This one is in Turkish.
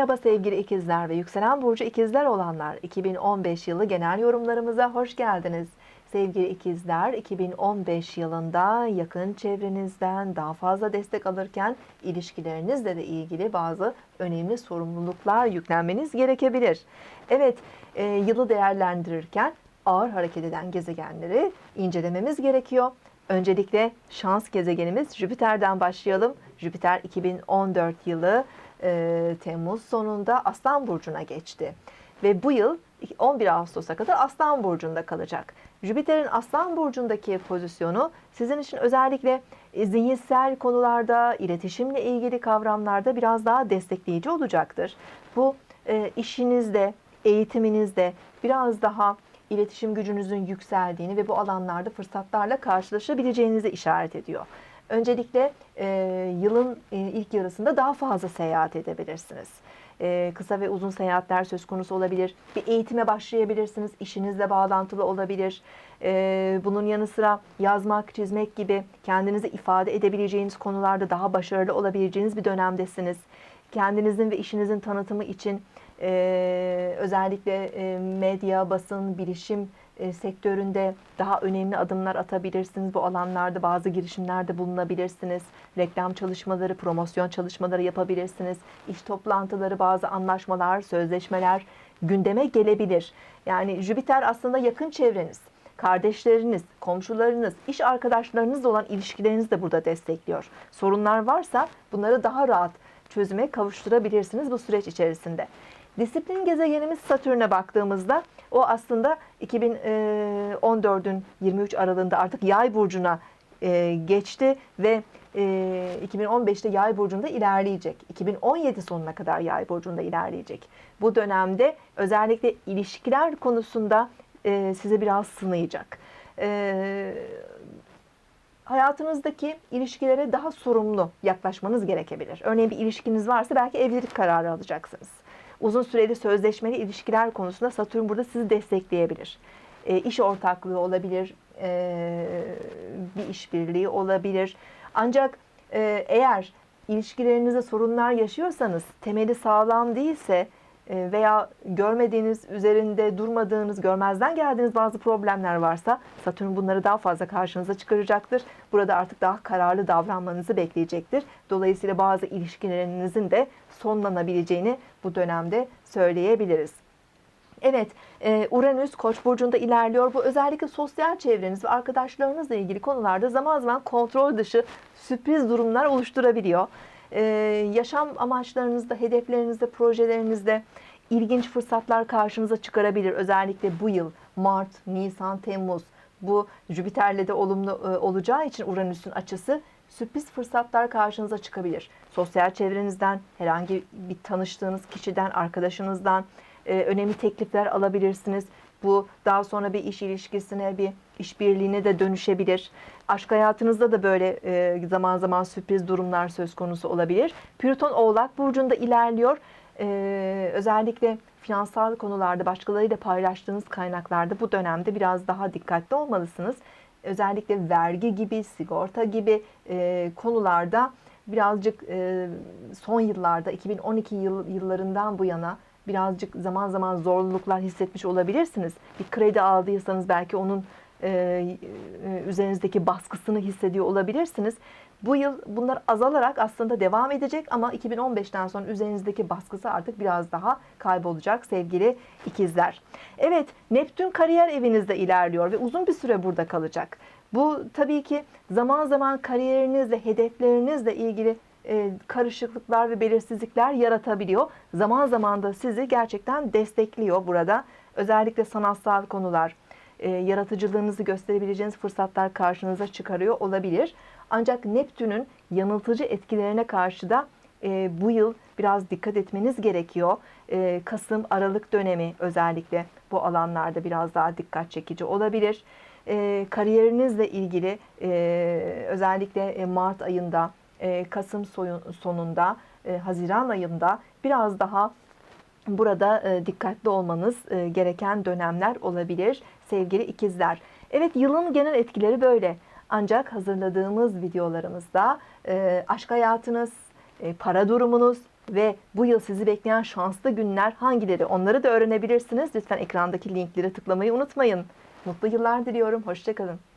Merhaba sevgili ikizler ve yükselen burcu ikizler olanlar 2015 yılı genel yorumlarımıza hoş geldiniz. Sevgili ikizler 2015 yılında yakın çevrenizden daha fazla destek alırken ilişkilerinizle de ilgili bazı önemli sorumluluklar yüklenmeniz gerekebilir. Evet e, yılı değerlendirirken ağır hareket eden gezegenleri incelememiz gerekiyor. Öncelikle şans gezegenimiz Jüpiter'den başlayalım. Jüpiter 2014 yılı e, Temmuz sonunda Aslan Burcu'na geçti. Ve bu yıl 11 Ağustos'a kadar Aslan Burcu'nda kalacak. Jüpiter'in Aslan Burcu'ndaki pozisyonu sizin için özellikle e, zihinsel konularda, iletişimle ilgili kavramlarda biraz daha destekleyici olacaktır. Bu e, işinizde, eğitiminizde biraz daha iletişim gücünüzün yükseldiğini ve bu alanlarda fırsatlarla karşılaşabileceğinizi işaret ediyor. Öncelikle e, yılın e, ilk yarısında daha fazla seyahat edebilirsiniz. E, kısa ve uzun seyahatler söz konusu olabilir. Bir eğitime başlayabilirsiniz. İşinizle bağlantılı olabilir. E, bunun yanı sıra yazmak, çizmek gibi kendinizi ifade edebileceğiniz konularda daha başarılı olabileceğiniz bir dönemdesiniz. Kendinizin ve işinizin tanıtımı için e, özellikle e, medya, basın, bilişim e, sektöründe daha önemli adımlar atabilirsiniz. Bu alanlarda bazı girişimlerde bulunabilirsiniz. Reklam çalışmaları, promosyon çalışmaları yapabilirsiniz. İş toplantıları, bazı anlaşmalar, sözleşmeler gündeme gelebilir. Yani Jüpiter aslında yakın çevreniz kardeşleriniz, komşularınız, iş arkadaşlarınızla olan ilişkilerinizi de burada destekliyor. Sorunlar varsa bunları daha rahat çözüme kavuşturabilirsiniz bu süreç içerisinde. Disiplin gezegenimiz Satürn'e baktığımızda o aslında 2014'ün 23 aralığında artık Yay burcuna e, geçti ve 2015'te Yay burcunda ilerleyecek. 2017 sonuna kadar Yay burcunda ilerleyecek. Bu dönemde özellikle ilişkiler konusunda e, size biraz sınayacak. E, hayatınızdaki ilişkilere daha sorumlu yaklaşmanız gerekebilir. Örneğin bir ilişkiniz varsa belki evlilik kararı alacaksınız uzun süreli sözleşmeli ilişkiler konusunda Satürn burada sizi destekleyebilir. E, iş ortaklığı olabilir, e, bir işbirliği olabilir. Ancak e, eğer ilişkilerinizde sorunlar yaşıyorsanız, temeli sağlam değilse veya görmediğiniz, üzerinde durmadığınız, görmezden geldiğiniz bazı problemler varsa Satürn bunları daha fazla karşınıza çıkaracaktır. Burada artık daha kararlı davranmanızı bekleyecektir. Dolayısıyla bazı ilişkilerinizin de sonlanabileceğini bu dönemde söyleyebiliriz. Evet, e, Uranüs Koç burcunda ilerliyor. Bu özellikle sosyal çevreniz ve arkadaşlarınızla ilgili konularda zaman zaman kontrol dışı sürpriz durumlar oluşturabiliyor. E, yaşam amaçlarınızda, hedeflerinizde, projelerinizde ilginç fırsatlar karşınıza çıkarabilir. Özellikle bu yıl Mart, Nisan, Temmuz bu Jüpiter'le de olumlu e, olacağı için Uranüs'ün açısı sürpriz fırsatlar karşınıza çıkabilir. Sosyal çevrenizden, herhangi bir tanıştığınız kişiden, arkadaşınızdan e, önemli teklifler alabilirsiniz. Bu daha sonra bir iş ilişkisine, bir işbirliğine de dönüşebilir. Aşk hayatınızda da böyle e, zaman zaman sürpriz durumlar söz konusu olabilir. Plüton Oğlak Burcu'nda ilerliyor. E, özellikle finansal konularda başkalarıyla paylaştığınız kaynaklarda bu dönemde biraz daha dikkatli olmalısınız özellikle vergi gibi, sigorta gibi e, konularda birazcık e, son yıllarda 2012 yıl, yıllarından bu yana birazcık zaman zaman zorluklar hissetmiş olabilirsiniz. Bir kredi aldıysanız belki onun üzerinizdeki baskısını hissediyor olabilirsiniz. Bu yıl bunlar azalarak aslında devam edecek ama 2015'ten sonra üzerinizdeki baskısı artık biraz daha kaybolacak sevgili ikizler. Evet Neptün kariyer evinizde ilerliyor ve uzun bir süre burada kalacak. Bu tabii ki zaman zaman kariyerinizle, hedeflerinizle ilgili e, karışıklıklar ve belirsizlikler yaratabiliyor. Zaman zaman da sizi gerçekten destekliyor burada. Özellikle sanatsal konular, e, yaratıcılığınızı gösterebileceğiniz fırsatlar karşınıza çıkarıyor olabilir. Ancak Neptün'ün yanıltıcı etkilerine karşı da e, bu yıl biraz dikkat etmeniz gerekiyor. E, Kasım, Aralık dönemi özellikle bu alanlarda biraz daha dikkat çekici olabilir. E, kariyerinizle ilgili e, özellikle e, Mart ayında, e, Kasım soyun, sonunda, e, Haziran ayında biraz daha burada e, dikkatli olmanız e, gereken dönemler olabilir sevgili ikizler. Evet yılın genel etkileri böyle. Ancak hazırladığımız videolarımızda e, aşk hayatınız, para durumunuz, ve bu yıl sizi bekleyen şanslı günler hangileri onları da öğrenebilirsiniz. Lütfen ekrandaki linkleri tıklamayı unutmayın. Mutlu yıllar diliyorum. Hoşçakalın.